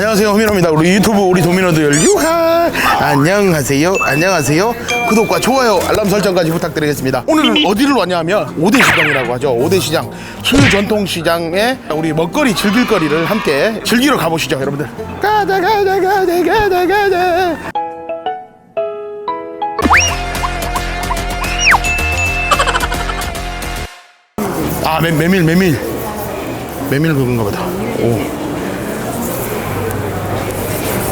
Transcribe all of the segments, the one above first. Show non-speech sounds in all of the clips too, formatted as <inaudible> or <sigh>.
안녕하세요. 호민호입니다. 우리 유튜브 우리 도미노들. 유하! 안녕하세요. 안녕하세요. 구독과 좋아요 알람 설정까지 부탁드리겠습니다. 오늘은 어디를 왔냐 하면 오대 시장이라고 하죠. 오대 시장. 실전통 시장에 우리 먹거리 즐길거리를 함께 즐기러 가보시죠 여러분들. 가자 가자 가자 가자 가자. 아 메, 메밀 메밀. 메밀 그건가 보다. 오.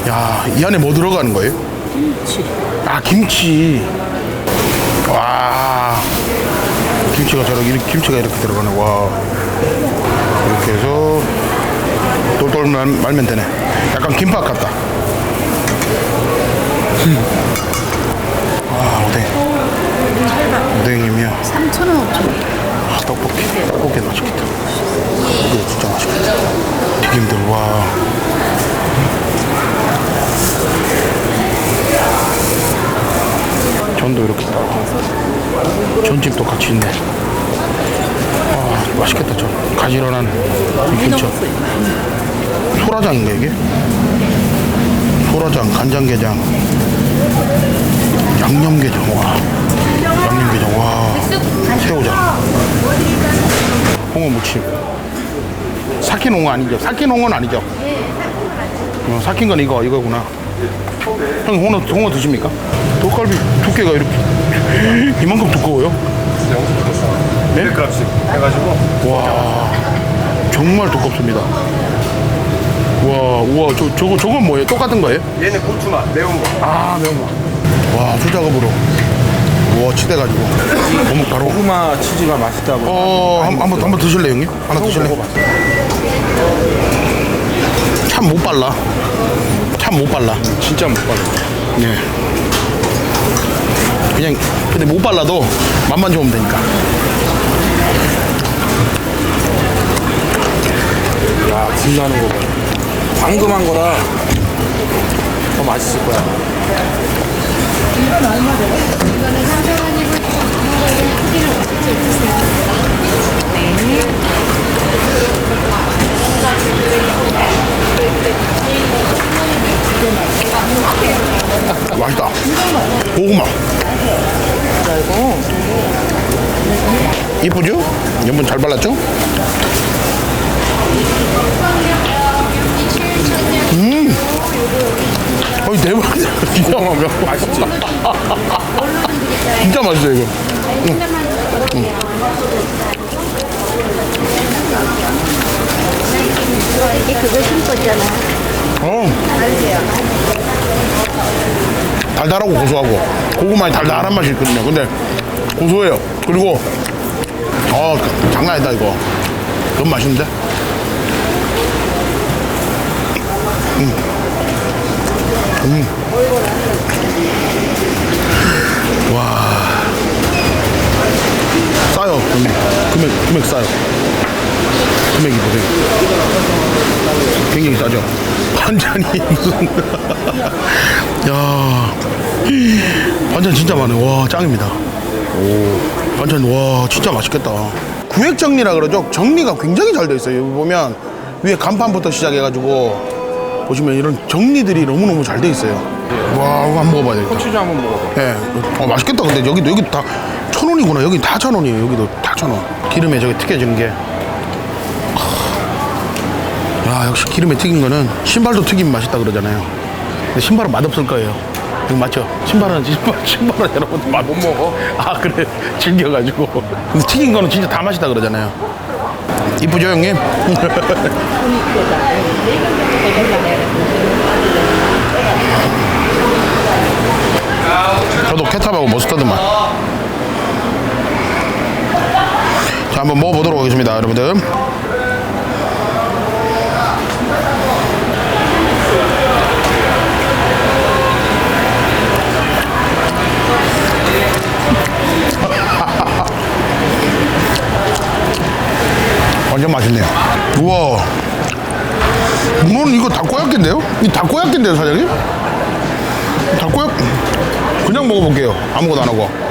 야, 이 안에 뭐 들어가는 거예요? 김치. 아, 김치. 와. 김치가 저렇게, 김치가 이렇게 들어가네. 와. 이렇게 해서 똘똘 말, 말면 되네. 약간 김밥 같다. 음. 와, 오뎅. 오뎅이면 3,000원, 5,000원. 아, 떡볶이. 떡볶이 맛있겠다. 이거 진짜 맛있겠다. 튀김들, 와. 전도 이렇게. 전집도 같이 있네. 아, 맛있겠다, 전. 가지런한 이 김치. 소라장인가, 이게? 소라장, 간장게장, 양념게장, 와. 양념게장, 와. 새우장. 홍어 무침. 삭힌 홍어 아니죠? 삭힌 홍어는 아니죠? 어, 삭힌 건 이거, 이거구나. 형, 홍어, 홍어 드십니까? 떡갈비 두께가 이렇게 <laughs> 이만큼 두꺼워요? 네? 100g씩 해가지고 와, 정말 두껍습니다. 와, 우와, 저, 저거, 저건 뭐예요? 똑같은 거예요? 얘는 고추맛 매운 거 아, 매운 거. 와, 수작업으로. 우와, 치대가지고. 어묵 바로. 고구마 치즈가 맛있다고 어, 한, 한 번, 한번 드실래요, 형님? 하나 드실래요? 참못 발라. 참 못 발라. 진짜 못 받아 네. 그냥, 근데 못 발라도 맛만 좋으면 되니까. 야 빛나는 거 봐. 방금 한 거라 더 맛있을 거야 맛있다. 고구마. 이쁘죠? 연분 잘 발랐죠? 음. 어이 대박. 진짜 맛있지. <laughs> 진짜 맛있어 이거. 이게 그거 심었잖아. 어. 달달하고 고소하고 고구마에 달달한 맛이 있거든요. 근데 고소해요. 그리고 어 그- 장난 아니다 이거. 너무 맛있는데? 음. 음. 와. 싸요. 금액. 금액, 금액 싸요. 금액이 보세요. 굉장히 싸죠. 반찬이 <laughs> 무슨 야 반찬 진짜 많네. 와 짱입니다. 오 반찬 와 진짜 맛있겠다. 구획 정리라 그러죠. 정리가 굉장히 잘 돼 있어요. 여기 보면 위에 간판부터 시작해가지고 보시면 이런 정리들이 너무 너무 잘 돼 있어요. 와 이거 한번 먹어봐야 되겠다. 치즈 한번 먹어봐 예, 어, 맛있겠다. 근데 여기도 여기 다 천 원이구나. 여기 다 천 원이에요. 여기도 다 천 원. 기름에 저기 튀겨진 게. 야 역시 기름에 튀긴 거는 신발도 튀김 맛있다 그러잖아요. 근데 신발은 맛없을 거예요. 이거 맞죠? 신발은 신발 신발은 여러분 맛못 먹어. 아 그래 질겨가지고. 근데 튀긴 거는 진짜 다 맛있다 그러잖아요. 이쁘죠 형님? <laughs> 저도 케찹하고 머스타드 맛. 자, 한번 먹어보도록 하겠습니다, 여러분들. 다 꼬약인데요, 사장님? 다 꼬약. 그냥 먹어볼게요. 아무것도 안 하고.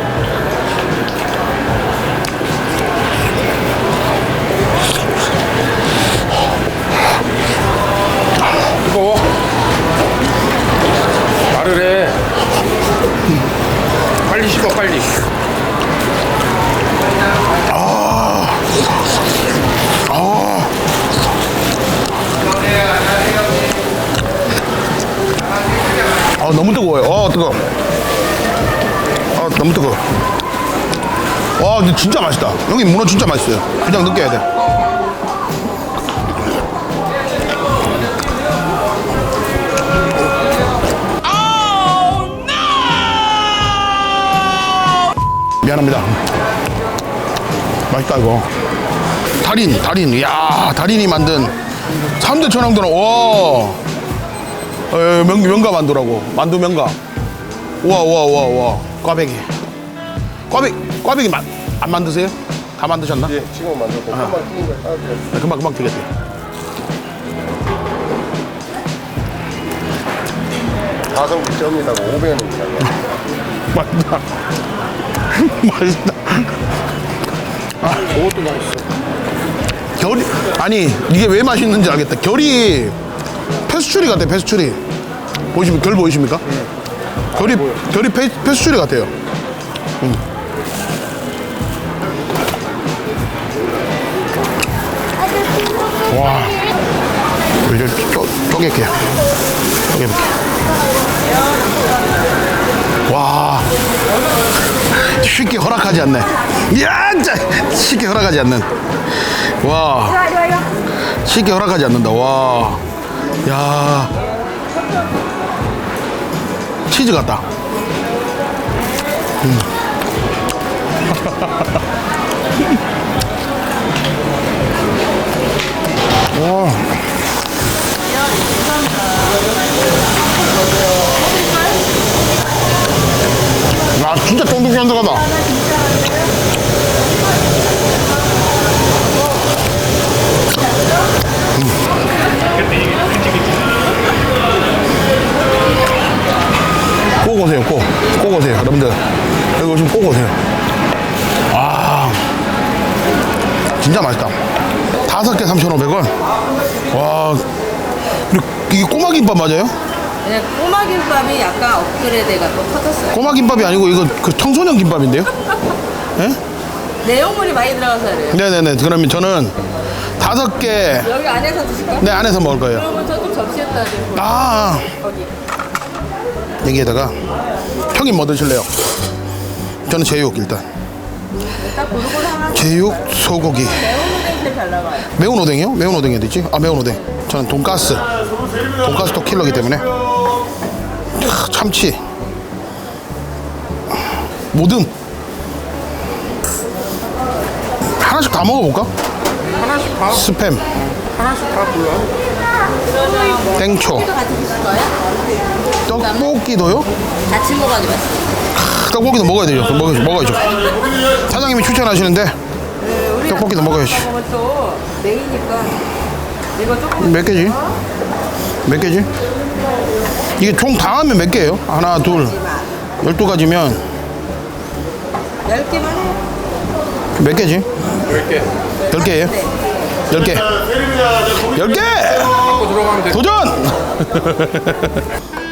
아 너무 뜨거워요. 어 뜨거. 아 너무 뜨거. 와 진짜 맛있다. 여기 문어 진짜 맛있어요. 그냥 느껴야 돼. 미안합니다. 맛있다 이거. 달인, 달인, 야 달인이 만든 3대 천왕도는 와, 어, 명, 명가 만두라고 만두 명가. 우와 우와 우와 우와 꽈배기. 꽈배기 꽈배기 만, 안 만드세요? 다 만드셨나? 예, 지금 만들고 금방 튀는 걸 따로 네, 금방 금방 되겠대. 가성비 점이라고 500원입니다. 맛있다. <laughs> 맛있다. 그것도 맛있어. 결이 아니 이게 왜 맛있는지 알겠다. 결이 페스츄리 같아. 페스츄리. 보시면 결 보이십니까? 결이 결이 페, 페스츄리 같아요. 음. 와, 이제 쪼 쪼갤게. 쪼개볼게. 와, 쉽게 허락하지 않네. 야, 진짜 쉽게 허락하지 않는. 와, 쉽게 허락하지 않는다. 와, 야, 치즈 같다. 음. <laughs> 와. 야, 진짜 쫀득쫀득하다. 맞아요? 그냥 꼬마 김밥이 약간 업그레이드가 또 커졌어요. 꼬마 김밥이 아니고 이거 그 청소년 김밥인데요? <laughs> 예? 내용물이 많이 들어가서 그래요. 네네네. 그러면 저는 다섯 개, 여기 안에서 드실까요? 네, 안에서 먹을 거예요. 그러면 저좀 접시에다 좀 아, 거기. 여기에다가 형님 뭐 드실래요? 저는 제육 일단. 제육, 소고기. 매운 오뎅 잘 나가요. 매운 오뎅이요? 매운 오뎅이 어디 있지? 아 매운 오뎅. 저는 돈가스. 돈가스도 킬러기 때문에. 크, 참치. 모듬. 하나씩 다 먹어볼까? 하나씩 다, 스팸, 하나씩 다 골라. 땡초, 또? 떡볶이도요? 같이 먹어야지 맛있어. 떡볶이도 먹어야 되죠. 먹어, 먹어야죠. 사장님이 추천하시는데 떡볶이도 먹어야지. 먹으면 또 메이니까 이거 조금 몇 개지? 몇 개지? 이게 총 다 하면 몇 개예요? 하나, 둘, 열두 가지면 열 개만 해요. 몇 개지? 10개. 열 개예요? 열 개. 열 개! 또 들어가면 돼. 도전! <laughs>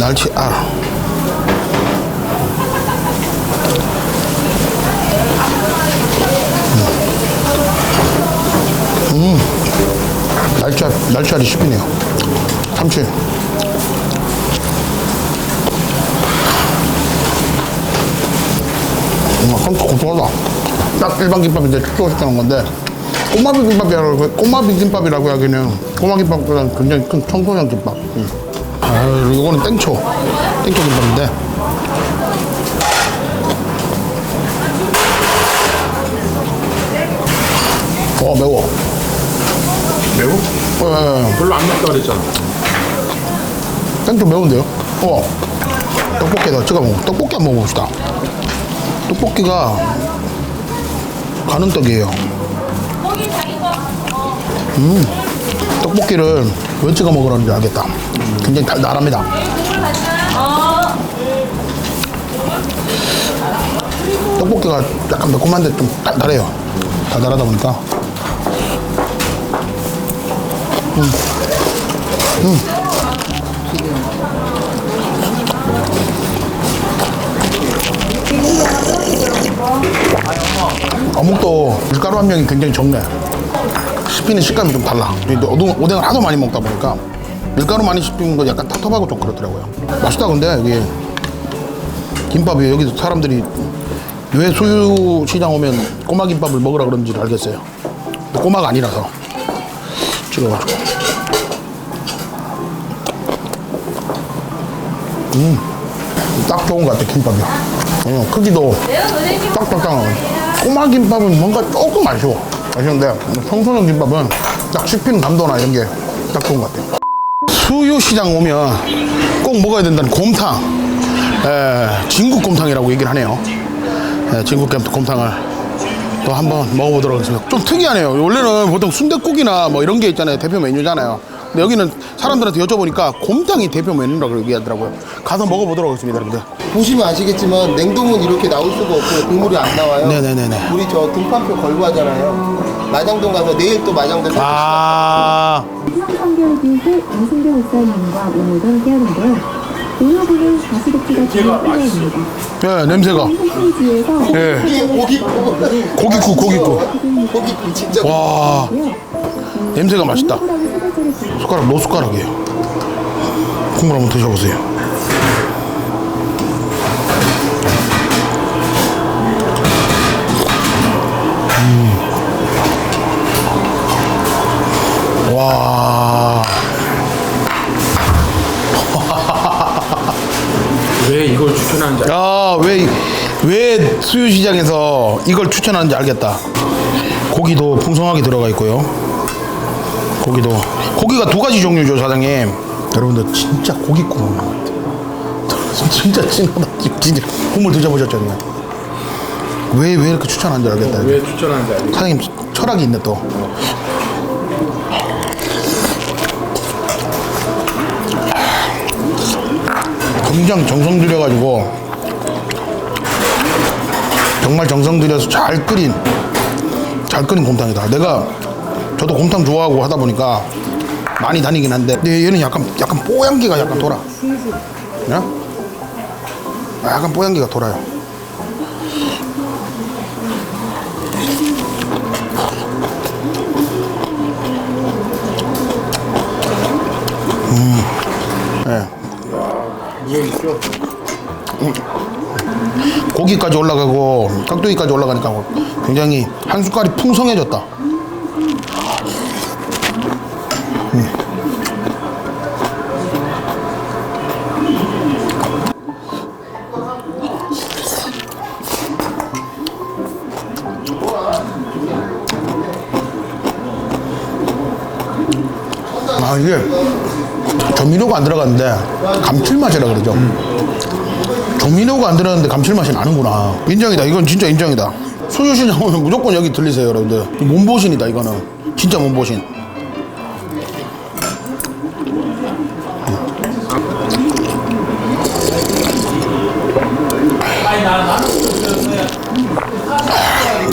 날치 알. 음. 날치알, 날치알이 씹히네요. 참치. 음, 엄청 고소하다. 딱 일반 김밥인데 축소시켜 놓은 건데 꼬마 비빔밥이라고 꼬마 비빔밥이라고 하기는 꼬마 김밥보다는 굉장히 큰 청소년 김밥. 음. 아, 이거는 땡초, 땡초 김밥인데. 어 매워. 매워? 예, 예, 별로 안 맵다 그랬잖아. 예. 땡초 매운데요? 어. 떡볶이에다 찍어 먹어. 떡볶이 한번 먹어봅시다. 떡볶이가 가는 떡이에요. 음, 떡볶이를 왜 찍어 먹으라는 줄 알겠다. 굉장히 달달합니다. 떡볶이가 약간 매콤한데 좀 달달해요. 달달하다 보니까. 음. 음. 어묵도 밀가루 함량이 굉장히 적네. 씹히는 식감이 좀 달라. 이 오뎅, 오뎅을 하도 많이 먹다 보니까 밀가루 많이 씹히는 거 약간 텁텁하고 좀 그렇더라고요. 맛있다 근데 여기 김밥이 여기서 사람들이 왜 수유 시장 오면 꼬마 김밥을 먹으라 그런지를 알겠어요. 근데 꼬마가 아니라서 찍어가지고. 음, 딱 좋은 것 같아 김밥이. 어, 크기도 딱딱딱. 꼬마 김밥은 뭔가 조금 아쉬워. 아쉬운데 청소년 김밥은 딱 씹히는 감도나 이런 게 딱 좋은 것 같아요. 수유시장 오면 꼭 먹어야 된다는 곰탕. 에, 진국곰탕이라고 얘기를 하네요. 에, 진국곰탕을 또 한번 먹어보도록 하겠습니다. 좀 특이하네요. 원래는 보통 순댓국이나 뭐 이런 게 있잖아요. 대표 메뉴잖아요. 근데 여기는 사람들한테 여쭤보니까 곰탕이 대표 메뉴라고 얘기하더라고요. 가서 먹어보도록 하겠습니다, 여러분들. 보시면 아시겠지만 냉동은 이렇게 나올 수가 없고 국물이 안 나와요. 네네네네. 우리 저 등판표 걸고 하잖아요. 마장동 가서 내일 또 마장동 가서 아, 성결교회 이승교 목사님과 오늘도 함께하는데요. 오늘은 가시덕지가 주요 플레이입니다. 예, 냄새가. 홈페이지에서 예, 고기국 고기국, 고기국. 고기국 진짜 와, 냄새가 맛있다. 숟가락, 노 숟가락이에요. 국물 한번 드셔보세요. 음. 와. <laughs> 왜 이걸 추천하는지 알- 야, 왜, 왜 수유시장에서 이걸 추천하는지 알겠다. 고기도 풍성하게 들어가 있고요. 고기도. 고기가 두 가지 종류죠, 사장님. 여러분들, 진짜 고기국 먹는 것 같아요. <laughs> 진짜 진하다. 진짜. 국물 드셔보셨잖아요. 왜, 왜 이렇게 추천하는지 알겠다. 왜 추천하는지 알겠어 사장님, 철학이 있네, 또. 굉장히 정성 들여가지고 정말 정성 들여서 잘 끓인 잘 끓인 곰탕이다. 내가 저도 곰탕 좋아하고 하다 보니까 많이 다니긴 한데 근데 얘는 약간 약간 뽀얀기가 약간 돌아. 예? 아, 약간 뽀얀기가 돌아요. 예. 고기까지 올라가고 깍두기까지 올라가니까 굉장히 한 숟갈이 풍성해졌다. 아 이게 조미료가 안 들어갔는데 감칠맛이라 그러죠. 조미료가 안 들어갔는데 감칠맛이 나는구나. 인정이다. 이건 진짜 인정이다. 수유시장 오면 <laughs> 무조건 여기 들리세요, 여러분들. 몸보신이다, 이거는. 진짜 몸보신.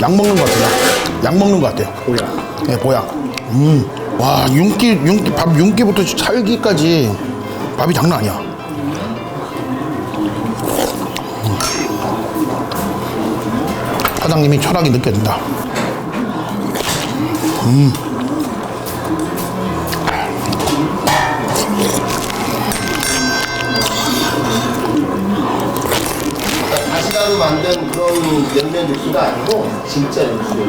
약 먹는 것 같아요. 약 먹는 것 같아요. 보약. 네, 보약. 음. 와, 윤기, 윤기, 밥 윤기부터 찰기까지 밥이 장난 아니야. 사장님이 철학이 느껴진다. 다시다로 만든 그런 냉면 육수가 아니고 진짜 육수예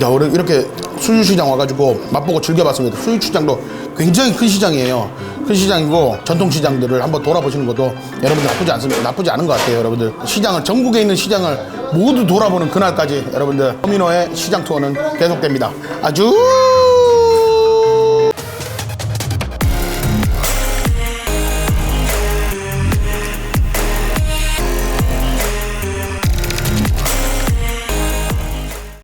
자, 우리 이렇게 수유시장 와가지고 맛보고 즐겨봤습니다. 수유시장도 굉장히 큰 시장이에요. 큰 시장이고 전통시장들을 한번 돌아보시는 것도 여러분들 나쁘지 않습니다. 나쁘지 않은 것 같아요, 여러분들. 시장을 전국에 있는 시장을 모두 돌아보는 그날까지 여러분들 허민호의 시장 투어는 계속됩니다. 아주